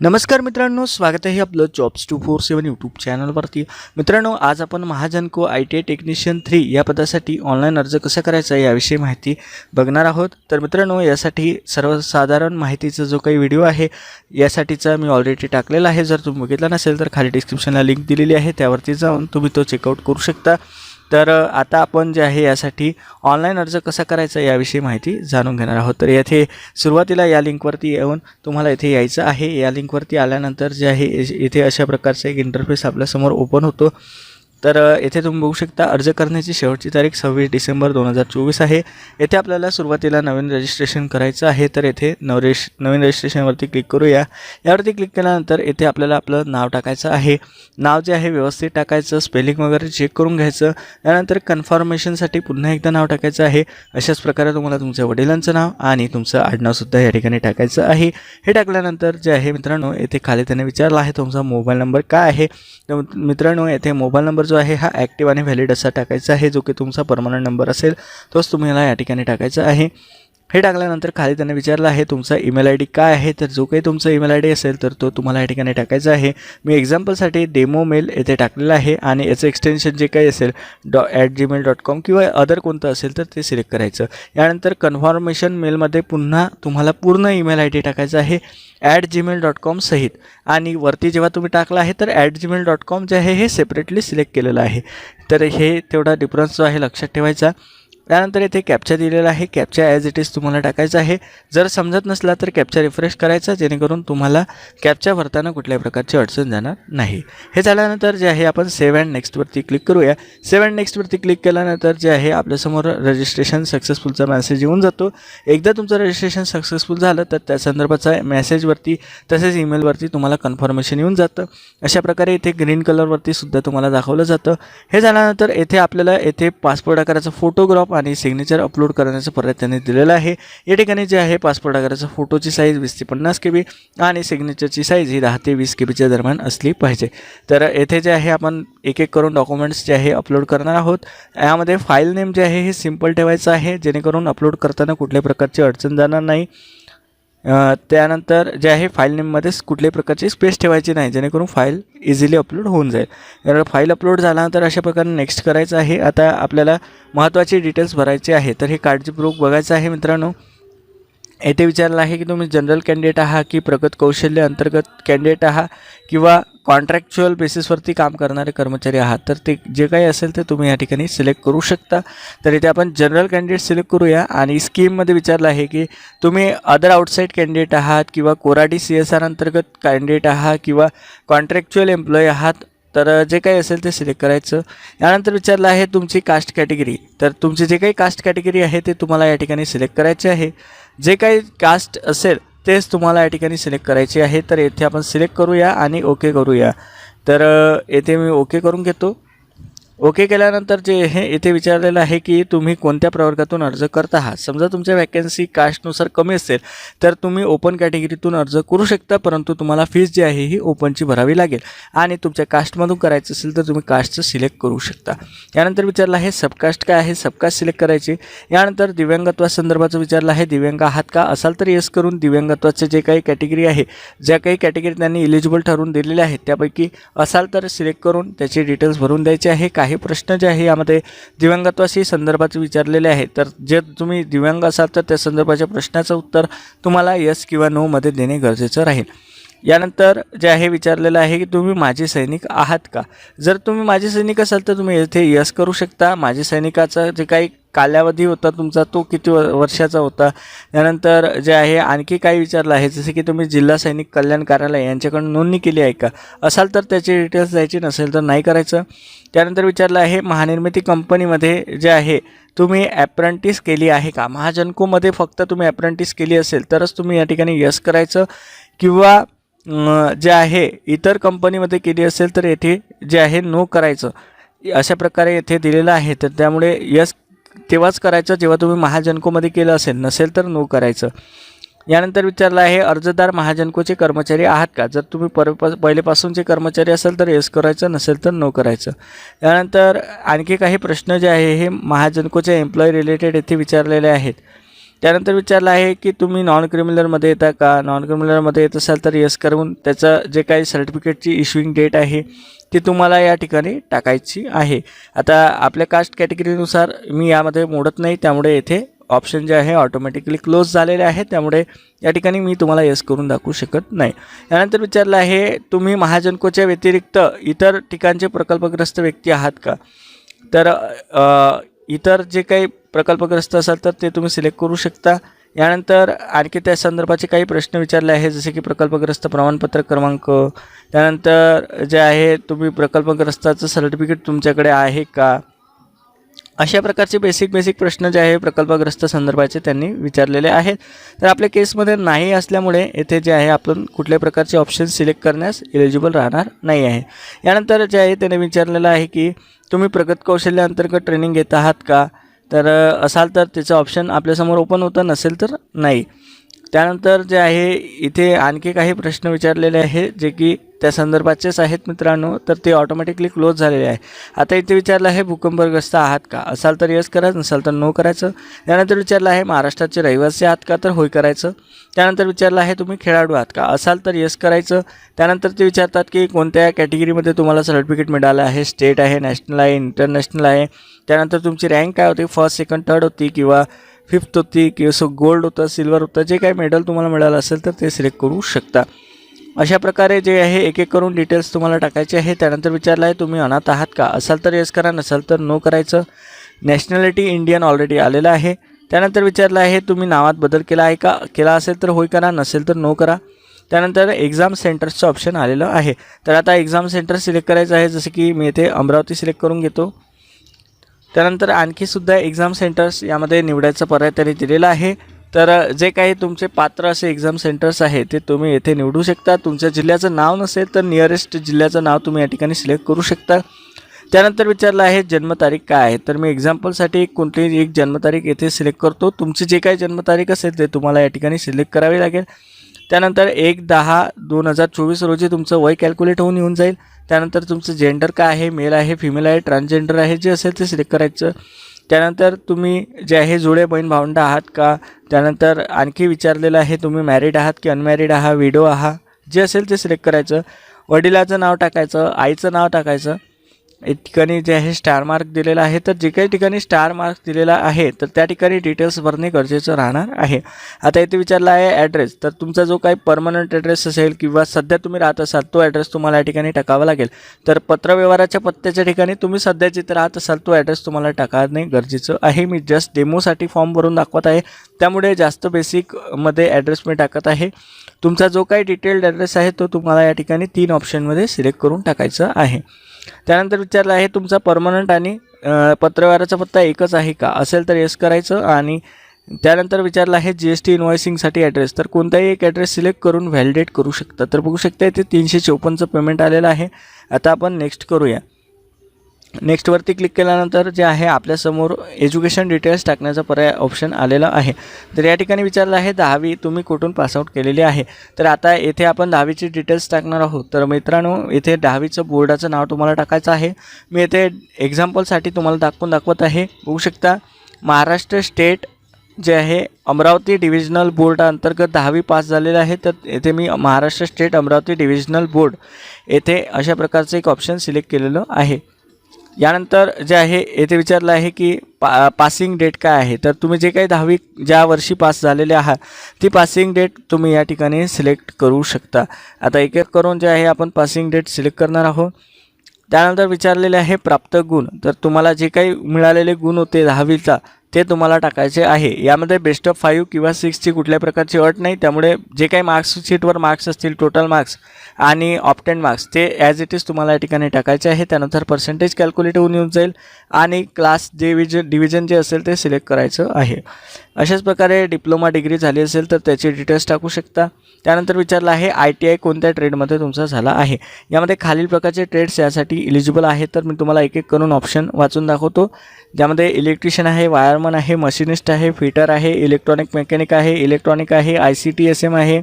नमस्कार मित्रांनो स्वागत आहे आपलं jobs two four seven YouTube चॅनलवरती मित्रांनो आज आपण Mahagenco I T I technician three या पदासाठी ऑनलाईन अर्ज कसा करायचा याविषयी माहिती बघणार आहोत. तर मित्रांनो यासाठी सर्वसाधारण माहितीचा जो काही व्हिडिओ आहे यासाठीचा मी ऑलरेडी टाकलेला आहे. जर तुम्ही बघितला नसेल तर खाली डिस्क्रिप्शनला लिंक दिलेली आहे. त्यावरती जाऊन तुम्ही तो चेकआउट करू शकता. तर आता आपण जे आहे यासाठी ऑनलाईन अर्ज कसा करायचा याविषयी माहिती जाणून घेणार आहोत. तर येथे सुरुवातीला या लिंकवरती येऊन तुम्हाला इथे यायचं आहे. या लिंकवरती आल्यानंतर जे आहे इस- इथे अशा प्रकारचा एक इंटरफेस आपल्यासमोर ओपन होतो. तर येथे तुम्ही बघू शकता अर्ज करण्याची शेवटची तारीख सव्वीस डिसेंबर दोन हजार चोवीस आहे. येथे आपल्याला सुरुवातीला नवीन रजिस्ट्रेशन करायचं आहे. तर येथे नवरेश नवीन रजिस्ट्रेशनवरती क्लिक करूया. यावरती क्लिक केल्यानंतर येथे आपल्याला आपलं नाव टाकायचं आहे. नाव जे आहे व्यवस्थित टाकायचं स्पेलिंग वगैरे चेक करून घ्यायचं. त्यानंतर कन्फर्मेशनसाठी पुन्हा एकदा नाव टाकायचं आहे. अशाच प्रकारे तुम्हाला तुमच्या वडिलांचं नाव आणि तुमचं आडनावसुद्धा या ठिकाणी टाकायचं आहे. हे टाकल्यानंतर जे आहे मित्रांनो येथे खाली त्याने विचारलं आहे तुमचा मोबाईल नंबर काय आहे? तर मित्रांनो येथे मोबाईल नंबर जो आहे हा ॲक्टिव्ह आणि व्हॅलिड असा टाकायचा आहे जो की तुमचा परमनंट नंबर असेल तोच तुम्हाला या ठिकाणी टाकायचा आहे. हे टाकल्यानंतर खाली त्यांनी विचारलं आहे तुमचा ईमेल आय डी काय आहे? तर जो काही तुमचा ईमेल आय डी असेल तर तो तुम्हाला या ठिकाणी टाकायचा आहे. मी एक्झाम्पलसाठी डेमो मेल येथे टाकलेला आहे आणि याचं एक्सटेन्शन जे काही असेल dot at Gmail dot com किंवा अदर कोणतं असेल तर ते सिलेक्ट करायचं. यानंतर कन्फर्मेशन मेलमध्ये पुन्हा तुम्हाला पूर्ण ईमेल आय डी टाकायचा आहे ॲट जीमेल डॉट कॉम सहित. आणि वरती जेव्हा तुम्ही टाकला आहे तर ॲट जीमेल डॉट कॉम जे आहे हे सेपरेटली सिलेक्ट केलेलं आहे. तर हे तेवढा डिफरन्स जो आहे लक्षात ठेवायचा. त्यानंतर इथे कॅप्चा दिलेला आहे. कॅप्चा ॲज इट इज तुम्हाला टाकायचा आहे. जर समजत नसला तर कॅप्चा रिफ्रेश करायचा जेणेकरून तुम्हाला कॅप्चा भरताना कुठल्याही प्रकारची अडचण जाणार नाही. हे झाल्यानंतर जे आहे आपण सेव्ह अँड नेक्स्टवरती क्लिक करूया. सेव्ह अँड नेक्स्टवरती क्लिक केल्यानंतर जे आहे आपल्यासमोर रजिस्ट्रेशन सक्सेसफुलचा मेसेज येऊन जातो. एकदा तुमचं रजिस्ट्रेशन सक्सेसफुल झालं तर त्या संदर्भाचा मेसेजवरती तसेच ईमेलवरती तुम्हाला कन्फर्मेशन येऊन जातं. अशा प्रकारे इथे ग्रीन कलरवरती सुद्धा तुम्हाला दाखवलं जातं. हे झाल्यानंतर येथे आपल्याला येथे पासपोर्ट आकाराचा फोटोग्राफ आणि सिग्नेचर अपलोड करण्याचा पर्याय त्यांनी दिलेला आहे. या ठिकाणी जे आहे पासपोर्ट आकाराचा फोटोची साईज वीस ते पन्नास के बी आणि सिग्नेचरची साईज ही दहा ते वीस के बीच्या दरम्यान असली पाहिजे. तर येथे जे आहे आपण एक एक करून डॉक्युमेंट्स जे आहे अपलोड करणार आहोत. यामध्ये फाईल नेम जे आहे हे सिंपल ठेवायचं आहे. जेणेकरून अपलोड करताना कुठल्याही प्रकारची अडचण जाणार नाही. त्यानंतर जे आहे फाईल नेममध्येच कुठल्याही प्रकारची स्पेस ठेवायची नाही जेणेकरून फाईल इझिली अपलोड होऊन जाईल. तर फाईल अपलोड झाल्यानंतर अशा प्रकारे नेक्स्ट करायचं आहे. आता आपल्याला महत्त्वाचे डिटेल्स भरायचे आहे. तर हे काळजीपूर्वक बघायचं आहे मित्रांनो. येथे विचारलं आहे की तुम्ही जनरल कॅन्डिडेट आहात की प्रगत कौशल्य अंतर्गत कॅन्डिडेट आहात किंवा कॉन्ट्रॅक्च्युअल बेसिसवरती काम करणारे कर्मचारी आहात? तर ते जे काही असेल ते तुम्ही या ठिकाणी सिलेक्ट करू शकता. तर इथे आपण जनरल कॅन्डिडेट सिलेक्ट करूया आणि स्कीममध्ये विचारलं आहे की तुम्ही अदर आउटसाईड कॅन्डिडेट आहात किंवा कोराडी सी एस आर अंतर्गत कॅन्डिडेट आहात किंवा कॉन्ट्रॅक्च्युअल एम्प्लॉई आहात तर जे काही असेल ते सिलेक्ट करायचं. यानंतर विचारलं आहे तुमची कास्ट कॅटेगरी तर तुमची जे काही कास्ट कॅटेगरी आहे ते तुम्हाला या ठिकाणी सिलेक्ट करायचे आहे. जे काही कास्ट असेल तेच तुम्हाला या ठिकाणी सिलेक्ट करायचे आहे. तर येथे आपण सिलेक्ट करूया आणि ओके करूया. तर येथे मी ओके करून घेतो. ओके केल्यानंतर जे हे इथे विचारलेलं आहे की तुम्ही कोणत्या प्रवर्गातून अर्ज करत आहात? समजा तुमच्या वॅकन्सी कास्टनुसार कमी असेल तर तुम्ही ओपन कॅटेगरीतून अर्ज करू शकता परंतु तुम्हाला फीस जी आहे ही ओपनची भरावी लागेल. आणि तुमच्या कास्टमधून करायचं असेल तर तुम्ही कास्टचं सिलेक्ट करू शकता. यानंतर विचारलं आहे सबकास्ट काय आहे? सबकास्ट सिलेक्ट करायची. यानंतर दिव्यांगत्वासंदर्भाचं विचारलं आहे दिव्यांग आहात का? असाल तर येस करून दिव्यांगत्वाचे जे काही कॅटेगरी आहे ज्या काही कॅटेगरी त्यांनी इलिजिबल ठरवून दिलेल्या आहेत त्यापैकी असाल तर सिलेक्ट करून त्याचे डिटेल्स भरून द्यायचे आहे. काही प्रश्न जे आहे यामध्ये दिव्यांगत्वाशी संदर्भात विचारलेले आहे तर जे तुम्ही दिव्यांग असाल तर त्या संदर्भाच्या प्रश्नाचं उत्तर तुम्हाला यस किंवा नोमध्ये देणे गरजेचं राहील. यानंतर जे आहे विचारलेलं आहे की तुम्ही माझे सैनिक आहात का? जर तुम्ही माझे सैनिक असाल तर तुम्ही येथे यस करू शकता. माझे सैनिकाचा जे काही कालावधी होता तुमचा तो किती वर्षाचा होता? त्यानंतर जे आहे आणखी काही विचारलं आहे जसे की तुम्ही जिल्हा सैनिक कल्याण कार्यालय यांच्याकडून नोंदणी केली आहे का? असाल तर त्याचे डिटेल्स द्यायचे नसेल तर नाही करायचं. त्यानंतर विचारलं आहे महानिर्मिती कंपनीमध्ये जे आहे तुम्ही ॲप्रेंटिस केली आहे का? महाजनकोमध्ये फक्त तुम्ही ॲप्रेंटिस केली असेल तरच तुम्ही या ठिकाणी यस करायचं. किंवा जे आहे इतर कंपनीमध्ये केली असेल तर येथे जे आहे नो करायचं. अशा प्रकारे येथे दिलेलं आहे. तर त्यामुळे यस तेव्हाच करायचं. जेव्हा तुम्ही महाजनकोमध्ये केलं असेल नसेल तर नो करायचं. यानंतर विचारलं आहे अर्जदार महाजनकोचे कर्मचारी आहात का? जर तुम्ही पर पहिलेपासूनचे कर्मचारी असाल तर येस करायचं नसेल तर नो करायचं. यानंतर आणखी काही प्रश्न जे आहे हे महाजनकोच्या एम्प्लॉई रिलेटेड येथे विचारलेले आहेत. त्यानंतर विचारलं आहे की तुम्ही नॉन क्रिमिनलमध्ये येता का? नॉन क्रिमिनलमध्ये येत असाल तर यस करून त्याचं जे काही सर्टिफिकेटची इश्युईंग डेट आहे ती तुम्हाला या ठिकाणी टाकायची आहे. आता आपल्या कास्ट कॅटेगरीनुसार मी यामध्ये मोडत नाही त्यामुळे येथे ऑप्शन जे आहे ऑटोमॅटिकली क्लोज झालेले आहे. त्यामुळे या ठिकाणी मी तुम्हाला यस करून दाखवू शकत नाही. यानंतर विचारलं आहे तुम्ही महाजनकोच्या व्यतिरिक्त इतर ठिकाणचे प्रकल्पग्रस्त व्यक्ती आहात का? तर इतर जे काही प्रकल्पग्रस्त असाल तर ते तुम्ही सिलेक्ट करू शकता. यानंतर आणखी त्या संदर्भाचे काही प्रश्न विचारले आहे जसे की प्रकल्पग्रस्त प्रमाणपत्र क्रमांक. त्यानंतर जे आहे तुम्ही प्रकल्पग्रस्ताचं सर्टिफिकेट तुमच्याकडे आहे का? अशा प्रकारचे बेसिक बेसिक प्रश्न जे आहे प्रकल्पग्रस्त संदर्भाचे त्यांनी विचारलेले आहेत. तर आपल्या केसमध्ये नाही असल्यामुळे येथे जे आहे आपण कुठल्याही प्रकारचे ऑप्शन सिलेक्ट करण्यास एलिजिबल राहणार नाही आहे. यानंतर जे आहे त्याने विचारलेलं आहे की तुम्ही प्रगत कौशल्याअंतर्गत ट्रेनिंग घेत आहात का? तर असाल तर त्याचं ऑप्शन आपल्यासमोर ओपन होतं नसेल तर नाही. त्यानंतर जे आहे इथे आणखी काही प्रश्न विचारलेले आहे जे की त्या संदर्भाचेच आहेत मित्रांनो तर ते ऑटोमॅटिकली क्लोज झालेले आहे. आता इथे विचारलं आहे भूकंपग्रस्त आहात का? असाल तर यस करा नसाल तर नो करायचं. त्यानंतर विचारलं आहे महाराष्ट्राचे रहिवासी आहात का? तर होय करायचं. त्यानंतर विचारलं आहे तुम्ही खेळाडू आहात का? असाल तर यस करायचं. त्यानंतर ते विचारतात की कोणत्या कॅटेगरीमध्ये तुम्हाला सर्टिफिकेट मिळालं आहे? स्टेट आहे नॅशनल आहे इंटरनॅशनल आहे. त्यानंतर तुमची रँक काय होती? फर्स्ट सेकंड थर्ड होती किंवा फिफ्थ होती किंवा सो गोल्ड होतं सिल्वर होतं जे काही मेडल तुम्हाला मिळालं असेल तर ते सिलेक्ट करू शकता. अशा प्रकारे जे आहे एक एक करून डिटेल्स तुम्हाला टाकायचे आहे. त्यानंतर विचारलं आहे तुम्ही अनाथ आहात का? असाल तर येस करा नसाल तर नो करायचं. नॅशनॅलिटी इंडियन ऑलरेडी आलेलं आहे. त्यानंतर विचारलं आहे तुम्ही नावात बदल केला आहे का? केला असेल तर होय करा नसेल तर नो करा. त्यानंतर एक्झाम सेंटर्सचं ऑप्शन आलेलं आहे. तर आता एक्झाम सेंटर सिलेक्ट करायचं आहे जसं की मी इथे अमरावती सिलेक्ट करून घेतो. त्यानंतर आणखीसुद्धा एक्झाम सेंटर्स यामध्ये निवडायचा पर्याय त्यांनी दिलेला आहे. तर जे काही तुमचे पात्र असे एक्झाम सेंटर्स आहे ते तुम्ही येथे निवडू शकता. तुमच्या जिल्ह्याचं नाव नसेल तर नियरेस्ट जिल्ह्याचं नाव तुम्ही या ठिकाणी सिलेक्ट करू शकता. त्यानंतर विचारलं आहे जन्मतारीख काय आहे? तर मी एक्झाम्पलसाठी एक कोणतीही एक जन्मतारीख येथे सिलेक्ट करतो. तुमची जे काही जन्मतारीख असेल ते तुम्हाला या ठिकाणी सिलेक्ट करावी लागेल. त्यानंतर एक दहा दोन हजार चोवीस रोजी तुमचं वय कॅल्क्युलेट होऊन येऊन जाईल. त्यानंतर तुमचं जेंडर काय आहे? मेल आहे फिमेल आहे ट्रान्सजेंडर आहे जे असेल ते सिलेक्ट करायचं. त्यानंतर तुम्ही जे आहे जुळे बहीण भावंड आहात का? त्यानंतर आणखी विचारलेलं आहे तुम्ही मॅरिड आहात की अनमॅरिड आहात विडो आहात? जे असेल ते सिलेक्ट करायचं. वडिलाचं नाव टाकायचं आईचं नाव टाकायचं. ठिकाणी जे आहे स्टार मार्क दिलेला आहे. तर जे काही ठिकाणी स्टार मार्क दिलेला आहे तर त्या ठिकाणी डिटेल्स भरणे गरजेचं राहणार आहे. आता इथे विचारलं आहे ॲड्रेस तर तुमचा जो काही परमनंट ॲड्रेस असेल किंवा सध्या तुम्ही राहत असाल तो ॲड्रेस तुम्हाला या ठिकाणी टाकावा लागेल. तर पत्रव्यवहाराच्या पत्त्याच्या ठिकाणी तुम्ही सध्या जिथे राहत असाल तो ॲड्रेस तुम्हाला टाकणे गरजेचं आहे. मी जस्ट डेमोसाठी फॉर्म भरून दाखवत आहे. त्यामुळे जास्त बेसिकमध्ये ॲड्रेस मी टाकत आहे. तुमचा जो काही डिटेल्ड ॲड्रेस आहे तो तुम्हाला या ठिकाणी तीन ऑप्शनमध्ये सिलेक्ट करून टाकायचं आहे. त्यानंतर विचारलं आहे तुमचा परमनंट आणि पत्रव्यवहाराचा पत्ता एकच आहे का? असेल तर येस करायचं आणि त्यानंतर विचारलं आहे जी एस टी इन्व्हॉइसिंगसाठी ॲड्रेस तर कोणताही एक ॲड्रेस सिलेक्ट करून व्हॅलिडेट करू शकता. तर बघू शकता ते तीनशे चौपन्नचं पेमेंट आलेलं आहे. आता आपण नेक्स्ट करूया. नेक्स्टवरती क्लिक केल्यानंतर जे आहे आपल्यासमोर एज्युकेशन डिटेल्स टाकण्याचा पर्याय ऑप्शन आलेला आहे. तर या ठिकाणी विचारलं आहे दहावी तुम्ही कुठून पासआउट केलेली आहे? तर आता येथे आपण दहावीची डिटेल्स टाकणार आहोत. तर मित्रांनो इथे दहावीचं बोर्डाचं नाव तुम्हाला टाकायचं आहे. मी येथे एक्झाम्पलसाठी तुम्हाला दाखवून दाखवत आहे. बघू शकता महाराष्ट्र स्टेट जे आहे अमरावती डिव्हिजनल बोर्ड अंतर्गत दहावी पास झालेलं आहे. तर येथे मी Maharashtra state Amravati divisional board येथे अशा प्रकारचं एक ऑप्शन सिलेक्ट केलेलं आहे. यानंतर जे आहे येथे विचारलं आहे की पा पासिंग डेट काय आहे? तर तुम्ही जे काही दहावी ज्या वर्षी पास झालेले आहात ती पासिंग डेट तुम्ही या ठिकाणी सिलेक्ट करू शकता. आता एक एक करून जे आहे आपण पासिंग डेट सिलेक्ट करणार आहोत. त्यानंतर विचारलेले आहे प्राप्त गुण. तर तुम्हाला जे काही मिळालेले गुण होते दहावीचा ते तुम्हाला टाकायचे आहे. यामध्ये बेस्ट ऑफ फाईव्ह किंवा सिक्सची कुठल्या प्रकारची अट नाही. त्यामुळे जे काही मार्क्सशीटवर मार्क्स असतील टोटल मार्क्स आणि ऑप्टेन मार्क्स ते ॲज इट इज तुम्हाला या ठिकाणी टाकायचे आहे. त्यानंतर पर्सेंटेज कॅल्क्युलेट होऊन येऊन जाईल आणि क्लास जे विजन डिव्हिजन जे असेल ते सिलेक्ट करायचं आहे. अशाच प्रकारे डिप्लोमा डिग्री झाली असेल तर त्याचे डिटेल्स टाकू शकता. त्यानंतर विचारलं आहे आय टी आय कोणत्या ट्रेडमध्ये तुमचा झाला आहे? यामध्ये खालील प्रकारचे ट्रेड्स यासाठी इलिजिबल आहेत तर मी तुम्हाला एक एक करून ऑप्शन वाचून दाखवतो. ज्यामध्ये इलेक्ट्रिशियन आहे वायरमन आहे मशिनिस्ट आहे फिटर आहे इलेक्ट्रॉनिक मेकॅनिक आहे इलेक्ट्रॉनिक आहे I C T S M आहे.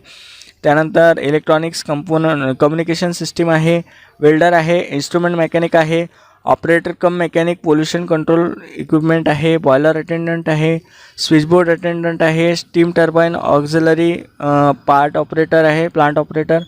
त्यानंतर इलेक्ट्रॉनिक्स कंपोन कम्युनिकेशन सिस्टीम आहे वेल्डर आहे इन्स्ट्रुमेंट मेकॅनिक आहे operator cum mechanic pollution control equipment आहे बॉयलर अटेंडंट आहे स्विचबोर्ड अटेंडंट आहे steam turbine auxiliary part operator आहे प्लांट ऑपरेटर.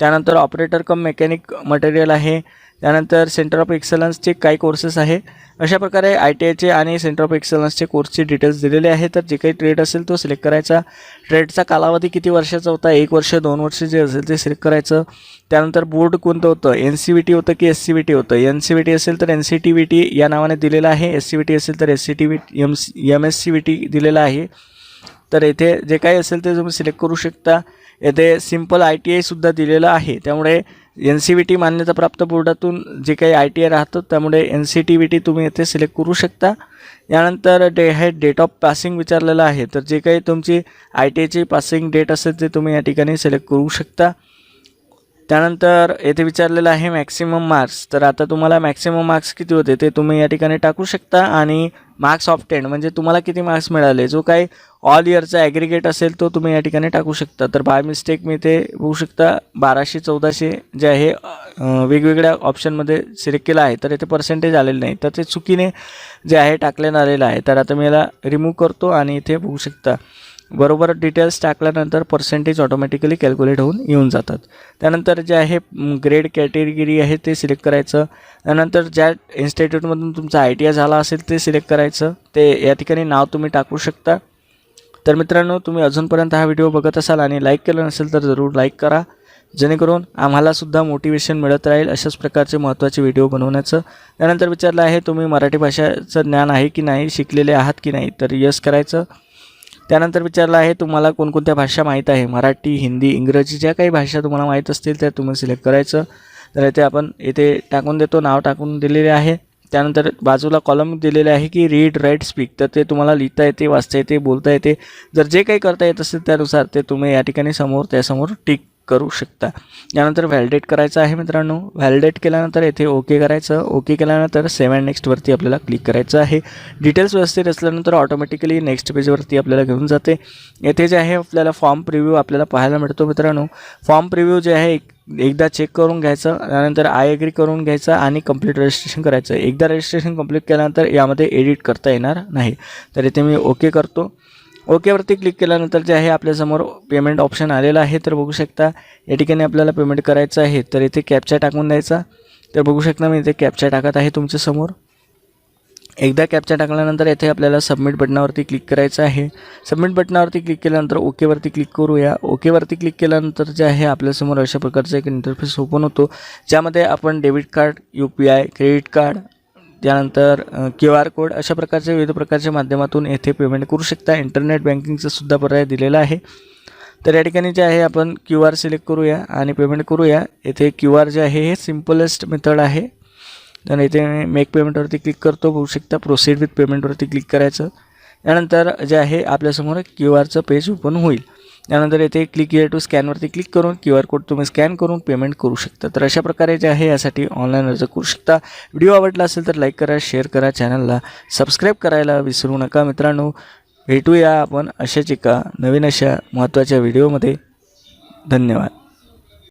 त्यानंतर ऑपरेटर कम मेकॅनिक मटेरियल आहे. त्यानंतर सेंटर ऑफ एक्सलन्सचे काही कोर्सेस आहे अशा प्रकारे आय टी आयचे आणि सेंटर ऑफ एक्सलन्सचे कोर्सचे डिटेल्स दिलेले आहे तर जे काही ट्रेड असेल तो सिलेक्ट करायचा. ट्रेडचा कालावधी किती वर्षाचा होता? एक वर्ष दोन वर्ष जे असेल ते सिलेक्ट करायचं. त्यानंतर बोर्ड कोणतं होतं? एन सी व्ही टी होतं की एस सी व्ही टी होतं? एन सी व्ही टी असेल तर N C T V T या नावाने दिलेलं आहे. एस सी व्ही टी असेल तर S C T V M C M S C V T दिलेलं आहे. तर येथे जे काही असेल ते तुम्ही सिलेक्ट करू शकता. येथे सिंपल आय टी आयसुद्धा दिलेलं आहे. त्यामुळे एन सी व्ही टी मान्यताप्राप्त बोर्डातून जे काही आय टी आय राहतं त्यामुळे N C T V T तुम्ही येथे सिलेक्ट करू शकता. यानंतर डे हे डेट ऑफ पासिंग विचारलेलं आहे. तर जे काही तुमची आय टी आयची पासिंग डेट असेल ते तुम्ही या ठिकाणी सिलेक्ट करू शकता. त्यानंतर येथे विचारलेलं आहे मॅक्सिमम मार्क्स तर आता तुम्हाला मॅक्सिमम मार्क्स किती होते ते तुम्ही या ठिकाणी टाकू शकता आणि मार्क्स ऑफ टेन म्हणजे तुम्हाला किती मार्क्स मिळाले? जो काही ऑल इयरचा ॲग्रिगेट असेल तो तुम्ही या ठिकाणी टाकू शकता. तर बाय मिस्टेक मी ते होऊ शकता. बाराशे चौदाशे जे आहे वेगवेगळ्या ऑप्शनमध्ये सिलेक्ट केलं आहे तर इथे पर्सेंटेज आलेलं नाही. तर ते चुकीने जे आहे टाकलेलं आलेलं आहे. तर आता मी याला रिमूव्ह करतो आणि इथे बघू शकता. बरोबर डिटेल्स टाकल्यानंतर पर्सेंटेज ऑटोमॅटिकली कॅल्क्युलेट होऊन येऊन जातात. त्यानंतर जे आहे ग्रेड कॅटेगरी आहे ते सिलेक्ट करायचं. त्यानंतर ज्या इन्स्टिट्यूटमधून तुमचा आय टी आय झाला असेल ते सिलेक्ट करायचं. ते या ठिकाणी नाव तुम्ही टाकू शकता. तर मित्रांनो तुम्ही अजूनपर्यंत हा व्हिडिओ बघत असाल आणि लाईक केलं नसेल तर जरूर लाईक करा. जेणेकरून आम्हालासुद्धा मोटिवेशन मिळत राहील अशाच प्रकारचे महत्त्वाचे व्हिडिओ बनवण्याचं. त्यानंतर विचारलं आहे तुम्ही मराठी भाषेचं ज्ञान आहे की नाही शिकलेले आहात की नाही? तर यस करायचं. त्यानंतर विचारलं आहे तुम्हाला कोणकोणत्या भाषा माहीत आहे? मराठी हिंदी इंग्रजी ज्या काही भाषा तुम्हाला माहीत असतील त्या तुम्ही सिलेक्ट करायचं. तर इथे आपण इथे टाकून देतो नाव टाकून दिलेले आहे. त्यानंतर बाजूला कॉलम दिलेले आहे की रीड राईट स्पीक तर ते तुम्हाला लिहिता येते वाचता येते बोलता येते. जर जे काही करता येत असेल त्यानुसार ते तुम्ही या ठिकाणी समोर त्यासमोर टिक करू शकता. यानंतर व्हॅलिडेट करायचं आहे मित्रांनो. व्हॅलिडेट केल्यानंतर येथे ओके करायचं. ओके केल्यानंतर सेव्ह अँड नेक्स्टवरती आपल्याला क्लिक करायचं आहे. डिटेल्स व्यवस्थित असल्यानंतर ऑटोमॅटिकली नेक्स्ट पेजवरती आपल्याला घेऊन जाते. येथे जे आहे आपल्याला फॉर्म प्रिव्ह्यू आपल्याला पाहायला मिळतो मित्रांनो. फॉर्म प्रिव्ह्यू जे आहे एक एकदा चेक करून घ्यायचं. त्यानंतर आय एग्री करून घ्यायचं आणि कंप्लीट रजिस्ट्रेशन करायचं. एकदा रजिस्ट्रेशन कंप्लीट केल्यानंतर यामध्ये एडिट करता येणार नाही. तर इथे मी ओके करतो. ओकेवरती क्लिक केल्यानंतर जे आहे आपल्यासमोर पेमेंट ऑप्शन आलेलं आहे तर बघू शकता. या ठिकाणी आपल्याला पेमेंट करायचं आहे तर इथे कॅपचा टाकून द्यायचा. तर बघू शकता मी इथे कॅपचा टाकत आहे तुमच्यासमोर एकदा कॅपचा टाकल्यानंतर येथे आपल्याला सबमिट बटनावरती क्लिक करायचं आहे. सबमिट बटनावरती क्लिक केल्यानंतर ओकेवरती क्लिक करूया. ओकेवरती क्लिक केल्यानंतर जे आहे आपल्यासमोर अशा प्रकारचा एक इंटरफेस ओपन होतो ज्यामध्ये आपण debit card U P I credit card त्यानंतर क्यू आर कोड अशा प्रकारच्या विविध प्रकारच्या माध्यमातून येथे पेमेंट करू शकता. इंटरनेट बँकिंगचा सुद्धा पर्याय दिलेला आहे. तर या ठिकाणी जे आहे आपण क्यू आर सिलेक्ट करूया आणि पेमेंट करूया. येथे क्यू आर जे आहे हे सिम्पलेस्ट मेथड आहे. तर इथे मेक पेमेंटवरती क्लिक करतो. बघू शकता प्रोसीड विथ पेमेंटवरती क्लिक करायचं. त्यानंतर जे आहे आपल्यासमोर क्यू आरचं पेज ओपन होईल. त्यानंतर येथे क्लिक इयर टू स्कॅनवरती क्लिक करून क्यू आर कोड तुम्ही स्कॅन करून पेमेंट करू शकता. तर अशा प्रकारे जे आहे यासाठी ऑनलाईन अर्ज करू शकता. व्हिडिओ आवडला असेल तर लाईक करा शेअर करा चॅनलला सबस्क्राईब करायला विसरू नका मित्रांनो. भेटूया आपण अशाच एका नवीन अशा महत्त्वाच्या व्हिडिओमध्ये धन्यवाद.